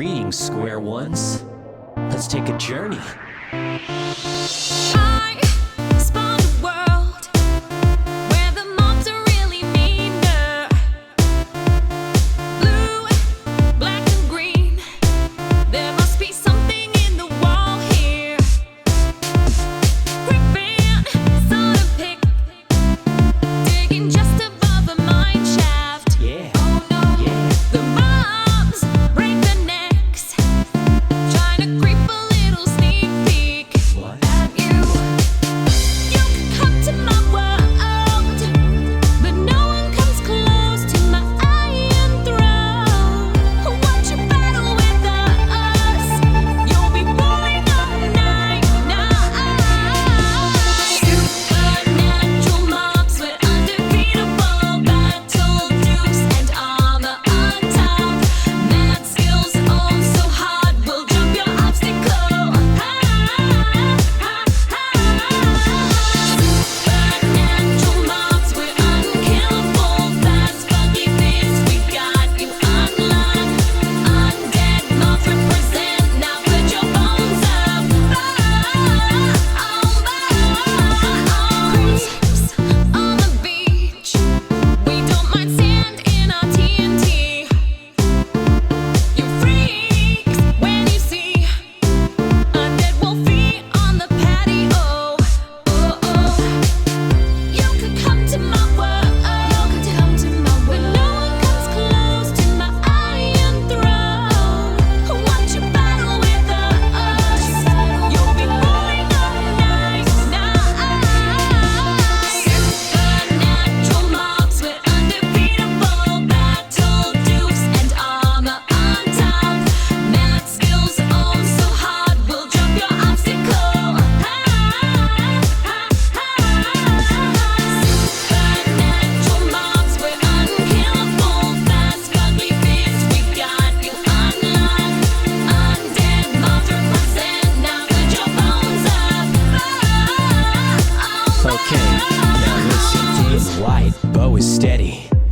Greetings, square ones. Let's take a journey.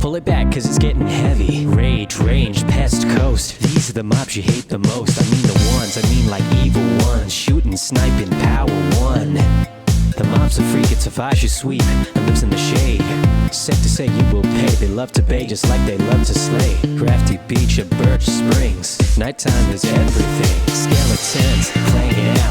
Pull it back, cause it's getting heavy. Rage, range, pest, coast. These are the mobs you hate the most. I mean the ones, I mean like evil ones. Shooting, sniping, power one. The mob's a freak, it's a you sweep and lives in the shade. Set to say you will pay, they love to bay just like they love to slay. Crafty beach of birch springs, nighttime is everything. Skeletons playing out.